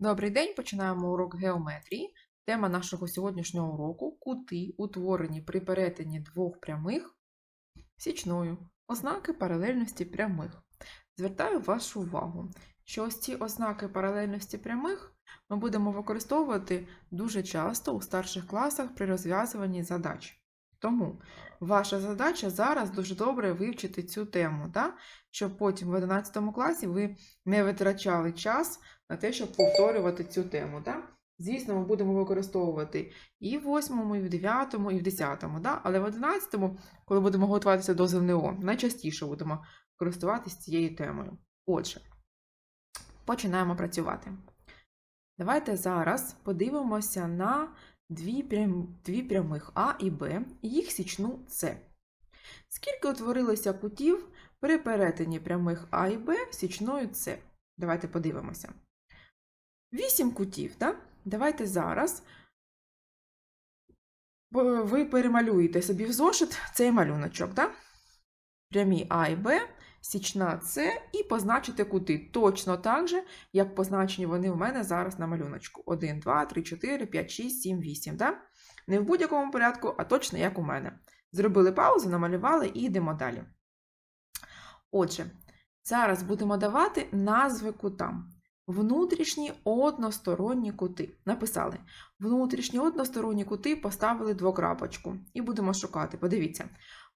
Добрий день, починаємо урок геометрії. Тема нашого сьогоднішнього уроку кути, утворені при перетині двох прямих січною. Ознаки паралельності прямих. Звертаю вашу увагу, що ось ці ознаки паралельності прямих ми будемо використовувати дуже часто у старших класах при розв'язуванні задач. Тому ваша задача зараз дуже добре вивчити цю тему, да? щоб потім в 11 класі ви не витрачали час на те, щоб повторювати цю тему. Да? Звісно, ми будемо використовувати і в 8, і в 9, і в 10, да? але в 11, коли будемо готуватися до ЗНО, найчастіше будемо користуватися цією темою. Отже, починаємо працювати. Давайте зараз подивимося на дві, прям... дві прямих А і Б, їх січну С. Скільки утворилося кутів при перетині прямих А і Б січною С? Давайте подивимося. Вісім кутів, так? Давайте зараз ви перемалюєте собі в зошит цей малюночок, так? Прямі А і Б, січна С і позначите кути точно так же, як позначені вони в мене зараз на малюночку. 1, 2, 3, 4, 5, 6, 7, 8. Да? Не в будь-якому порядку, а точно як у мене. Зробили паузу, намалювали і йдемо далі. Отже, зараз будемо давати назви кутам. Внутрішні односторонні кути. Написали. Внутрішні односторонні кути поставили двокрапочку. І будемо шукати. Подивіться.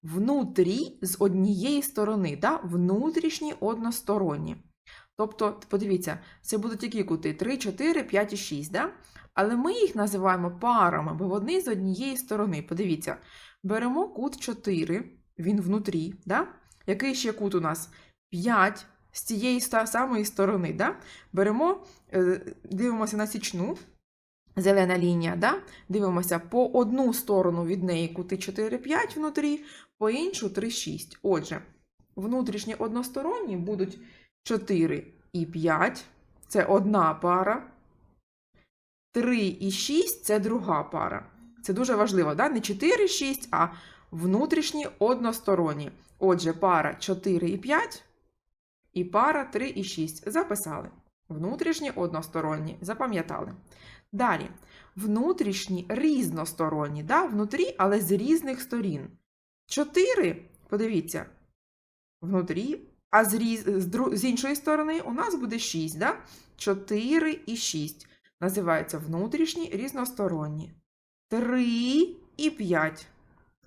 Внутрі з однієї сторони. Да? Внутрішні односторонні. Тобто, подивіться, це будуть які кути? 3, 4, 5 і 6. Да? Але ми їх називаємо парами, бо вони з однієї сторони. Подивіться, беремо кут 4, він внутрі. Да? Який ще кут у нас? 5 з цієї самої сторони. Да? Беремо, е, дивимося на січну, зелена лінія, да? дивимося по одну сторону від неї кути 4-5 внутрі, по іншу 3-6. Отже, внутрішні односторонні будуть 4 і 5, це одна пара. 3 і 6 це друга пара. Це дуже важливо, да? не 4 6, а внутрішні односторонні. Отже, пара 4 і 5 і пара 3 і 6. Записали. Внутрішні односторонні. Запам'ятали. Далі. Внутрішні різносторонні. Да? Внутрі, але з різних сторін. 4, подивіться, внутрі, а з, різ... з, іншої сторони у нас буде 6. Да? 4 і 6. Називаються внутрішні різносторонні. 3 і 5.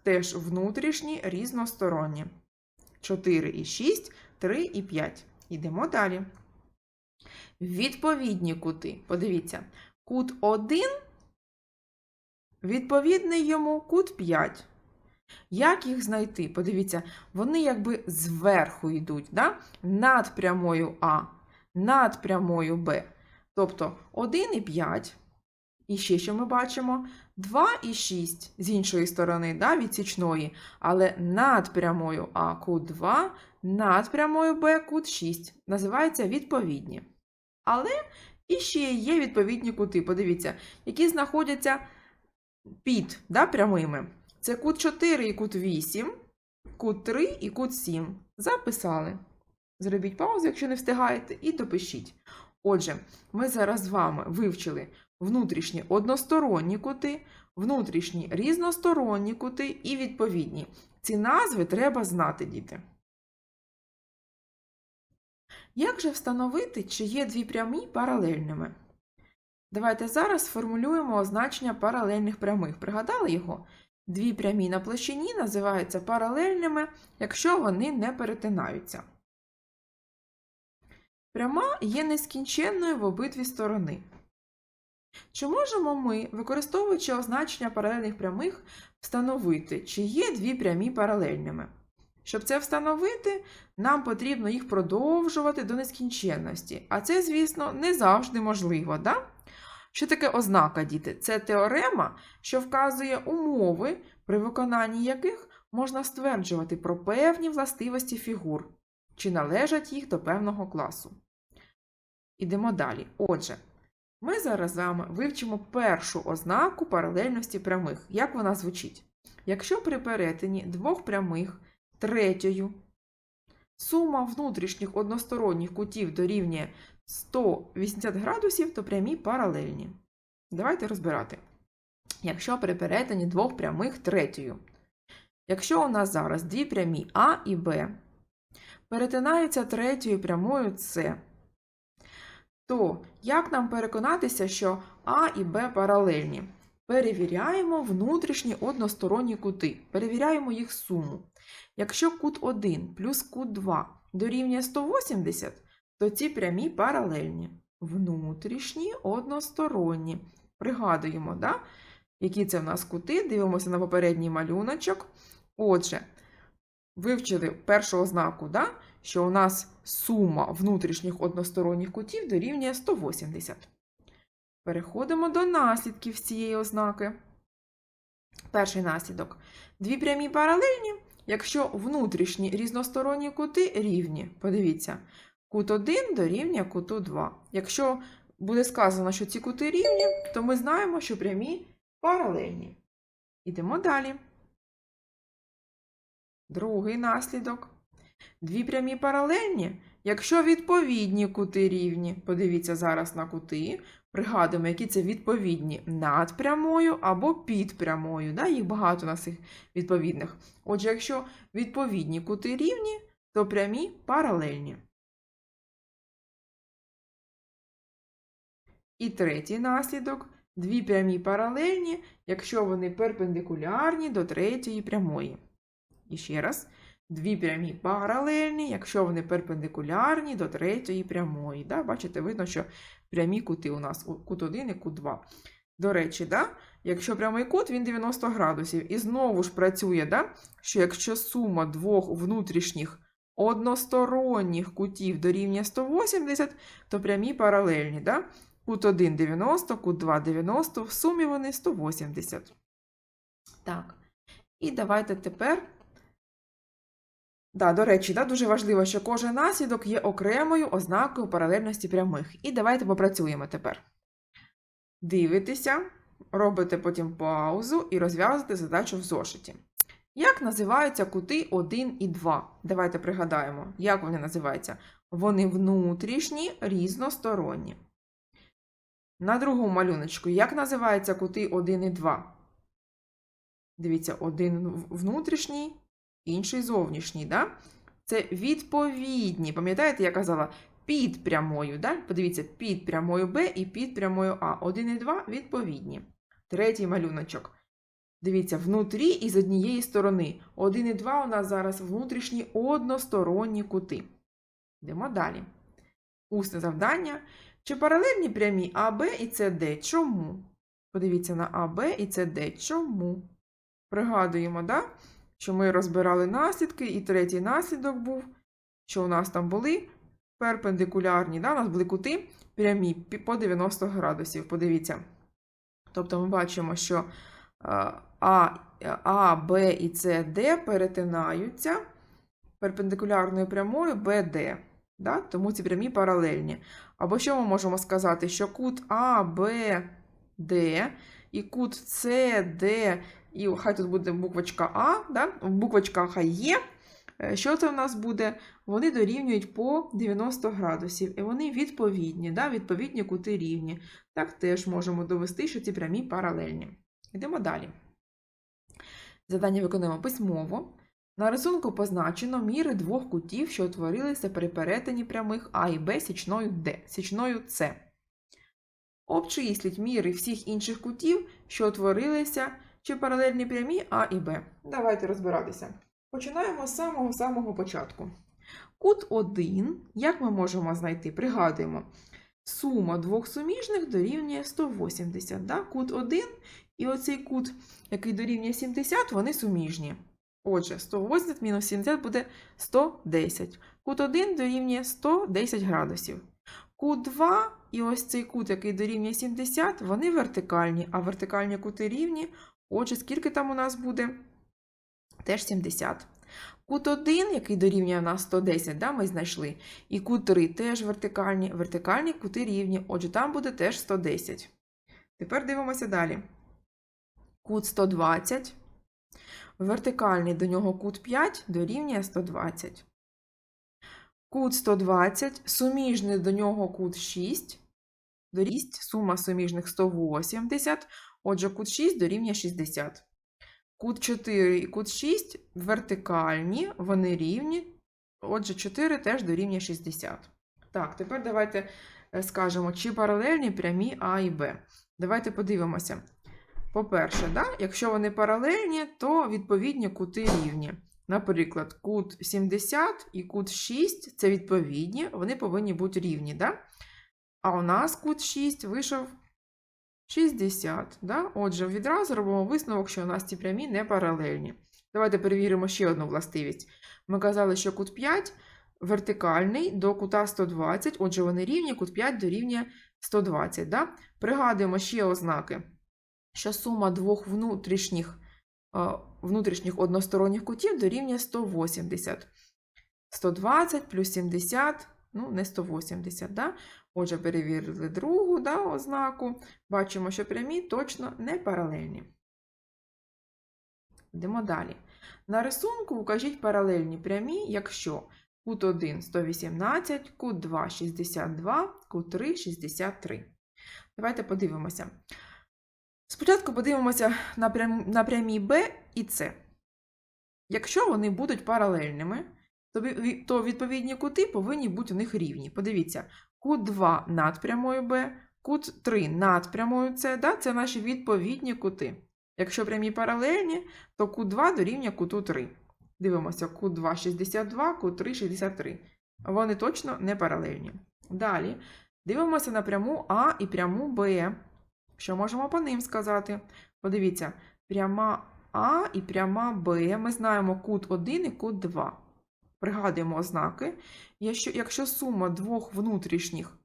Теж внутрішні різносторонні. 4 і 6, 3 і 5. Йдемо далі. Відповідні кути. Подивіться, кут 1, відповідний йому кут 5. Як їх знайти? Подивіться, вони якби зверху йдуть, да? над прямою А, над прямою Б. Тобто 1 і 5. І ще що ми бачимо? 2 і 6 з іншої сторони, да, від січної, але над прямою А кут 2, над прямою Б кут 6. Називаються відповідні. Але і ще є відповідні кути, подивіться, які знаходяться під да, прямими. Це кут 4 і кут 8, кут 3 і кут 7. Записали. Зробіть паузу, якщо не встигаєте, і допишіть. Отже, ми зараз з вами вивчили внутрішні односторонні кути, внутрішні різносторонні кути і відповідні. Ці назви треба знати, діти. Як же встановити, чи є дві прямі паралельними? Давайте зараз сформулюємо означення паралельних прямих. Пригадали його? Дві прямі на площині називаються паралельними, якщо вони не перетинаються. Пряма є нескінченною в обидві сторони. Чи можемо ми, використовуючи означення паралельних прямих, встановити, чи є дві прямі паралельними? Щоб це встановити, нам потрібно їх продовжувати до нескінченності. А це, звісно, не завжди можливо. Да? Що таке ознака, діти? Це теорема, що вказує умови, при виконанні яких можна стверджувати про певні властивості фігур, чи належать їх до певного класу. Ідемо далі. Отже, ми зараз з вами вивчимо першу ознаку паралельності прямих. Як вона звучить? Якщо при перетині двох прямих третьою сума внутрішніх односторонніх кутів дорівнює 180 градусів, то прямі паралельні. Давайте розбирати. Якщо при перетині двох прямих третьою. Якщо у нас зараз дві прямі А і Б перетинаються третьою прямою С, то як нам переконатися, що А і Б паралельні? Перевіряємо внутрішні односторонні кути, перевіряємо їх суму. Якщо кут 1 плюс кут 2 дорівнює 180, то ці прямі паралельні. Внутрішні односторонні. Пригадуємо, да? які це в нас кути, дивимося на попередній малюночок. Отже, вивчили першу ознаку, да? що у нас сума внутрішніх односторонніх кутів дорівнює 180. Переходимо до наслідків цієї ознаки. Перший наслідок. Дві прямі паралельні, якщо внутрішні різносторонні кути рівні. Подивіться, кут 1 дорівнює куту 2. Якщо буде сказано, що ці кути рівні, то ми знаємо, що прямі паралельні. Ідемо далі. Другий наслідок. Дві прямі паралельні, якщо відповідні кути рівні. Подивіться зараз на кути. Пригадуємо, які це відповідні над прямою або під прямою. Да? Їх багато у нас цих відповідних. Отже, якщо відповідні кути рівні, то прямі паралельні. І третій наслідок. Дві прямі паралельні, якщо вони перпендикулярні до третьої прямої. І ще раз. Дві прямі паралельні, якщо вони перпендикулярні до третьої прямої. Да? Бачите, видно, що прямі кути у нас кут 1 і кут 2. До речі, да? якщо прямий кут, він 90 градусів. І знову ж працює, да? що якщо сума двох внутрішніх односторонніх кутів дорівнює 180, то прямі паралельні. Да? Кут 1 90, кут 2 90, в сумі вони 180. Так. І давайте тепер. Да, до речі, да, дуже важливо, що кожен наслідок є окремою ознакою паралельності прямих. І давайте попрацюємо тепер. Дивитеся, робите потім паузу і розв'язуєте задачу в зошиті. Як називаються кути 1 і 2? Давайте пригадаємо, як вони називаються. Вони внутрішні, різносторонні. На другому малюночку, як називаються кути 1 і 2? Дивіться, один внутрішній, інший зовнішній. Да? Це відповідні. Пам'ятаєте, я казала під прямою. Да? Подивіться, під прямою Б і під прямою А. 1 і 2 відповідні. Третій малюночок. Дивіться, внутрі і з однієї сторони. 1 і 2 у нас зараз внутрішні односторонні кути. Йдемо далі. Усне завдання. Чи паралельні прямі АБ і СД? Чому? Подивіться на АБ і СД. Чому? Пригадуємо, да? Що ми розбирали наслідки, і третій наслідок був, що у нас там були перпендикулярні, да? у нас були кути прямі по 90 градусів. Подивіться. Тобто ми бачимо, що А, А Б і С, Д перетинаються перпендикулярною прямою БД. Да? Тому ці прямі паралельні. Або що ми можемо сказати? Що кут А, Б, Д і кут С, Д, і хай тут буде буквочка А, да? буквочка хай є. Що це в нас буде? Вони дорівнюють по 90 градусів, і вони відповідні, да? відповідні кути рівні. Так теж можемо довести, що ці прямі паралельні. Йдемо далі. Завдання виконуємо письмово. На рисунку позначено міри двох кутів, що утворилися при перетині прямих А і Б січною Д, січною С. Обчисліть міри всіх інших кутів, що утворилися чи паралельні прямі А і Б. Давайте розбиратися. Починаємо з самого-самого початку. Кут 1, як ми можемо знайти? Пригадуємо, сума двох суміжних дорівнює 180. Да? Кут 1 і оцей кут, який дорівнює 70, вони суміжні. Отже, 180 мінус 70 буде 110. Кут 1 дорівнює 110 градусів. Кут 2 і ось цей кут, який дорівнює 70, вони вертикальні, а вертикальні кути рівні. Отже, скільки там у нас буде? Теж 70. Кут 1, який дорівнює у нас 110, да, ми знайшли. І кут 3 теж вертикальні. Вертикальні кути рівні. Отже, там буде теж 110. Тепер дивимося далі. Кут 120. Вертикальний до нього кут 5 дорівнює 120. Кут 120, суміжний до нього кут 6, дорість сума суміжних 180, отже, кут 6 дорівнює 60. Кут 4 і кут 6 вертикальні, вони рівні, отже, 4 теж дорівнює 60. Так, тепер давайте е, скажемо, чи паралельні прямі А і Б. Давайте подивимося. По-перше, да, якщо вони паралельні, то відповідні кути рівні. Наприклад, кут 70 і кут 6 це відповідні, вони повинні бути рівні. Да? А у нас кут 6 вийшов 60. Да? Отже, відразу робимо висновок, що у нас ці прямі не паралельні. Давайте перевіримо ще одну властивість. Ми казали, що кут 5 вертикальний до кута 120, отже, вони рівні, кут 5 дорівнює 120. Да? Пригадуємо ще ознаки, що сума двох внутрішніх, внутрішніх односторонніх кутів дорівнює 180. 120 плюс 70, ну, не 180. Да? Отже, перевірили другу да, ознаку. Бачимо, що прямі точно не паралельні. Йдемо далі. На рисунку укажіть паралельні прямі, якщо кут 1 118, кут 2 62, кут 3 63. Давайте подивимося. Спочатку подивимося на прямі Б і С. Якщо вони будуть паралельними, то, відповідні кути повинні бути у них рівні. Подивіться, кут 2 над прямою Б, кут 3 над прямою С, да? це наші відповідні кути. Якщо прямі паралельні, то кут 2 дорівнює куту 3. Дивимося, кут 2 62, кут 3 63. Вони точно не паралельні. Далі дивимося на пряму А і пряму Б. Що можемо по ним сказати? Подивіться, пряма А і пряма Б. Ми знаємо кут 1 і кут 2. Пригадуємо ознаки. Якщо, сума двох внутрішніх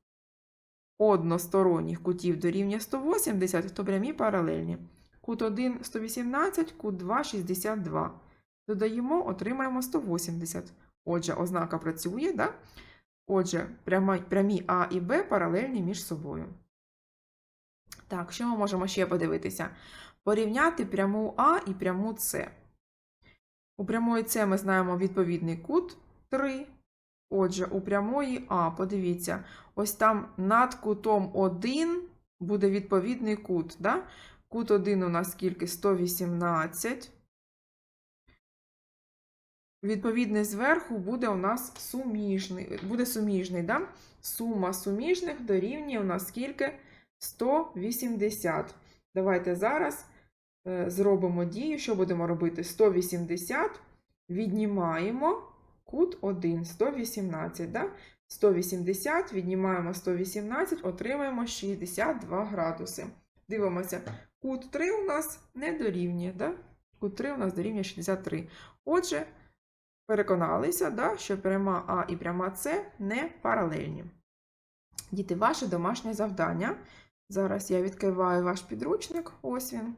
односторонніх кутів дорівнює 180, то прямі паралельні. Кут 1 118, кут 2 62. Додаємо, отримаємо 180. Отже, ознака працює, да? Отже, прямі А і Б паралельні між собою. Так, що ми можемо ще подивитися? Порівняти пряму А і пряму С. У прямої С ми знаємо відповідний кут 3. Отже, у прямої А, подивіться, ось там над кутом 1 буде відповідний кут. Да? Кут 1 у нас скільки? 118. Відповідний зверху буде у нас суміжний. Буде суміжний, да? Сума суміжних дорівнює у нас скільки? 180. Давайте зараз зробимо дію. Що будемо робити? 180 віднімаємо кут 1, 118. Да? 180 віднімаємо 118, отримаємо 62 градуси. Дивимося, кут 3 у нас не дорівнює. Да? Кут 3 у нас дорівнює 63. Отже, переконалися, да, що пряма А і пряма С не паралельні. Діти, ваше домашнє завдання. Зараз я відкриваю ваш підручник. Ось він.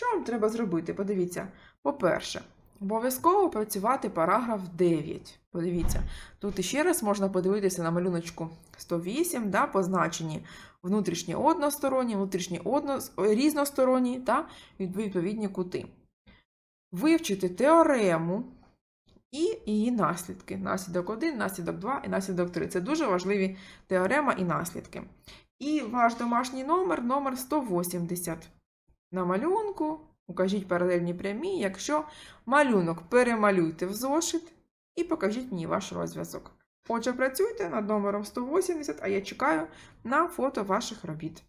Що вам треба зробити? Подивіться. По-перше, обов'язково працювати параграф 9. Подивіться, тут іще раз можна подивитися на малюночку 108, да, позначені внутрішні односторонні, внутрішні одно... різносторонні та відповідні кути. Вивчити теорему і її наслідки. Наслідок 1, наслідок 2 і наслідок 3. Це дуже важливі теорема і наслідки. І ваш домашній номер номер 180. На малюнку укажіть паралельні прямі, якщо малюнок перемалюйте в зошит і покажіть мені ваш розв'язок. Отже, працюйте над номером 180, а я чекаю на фото ваших робіт.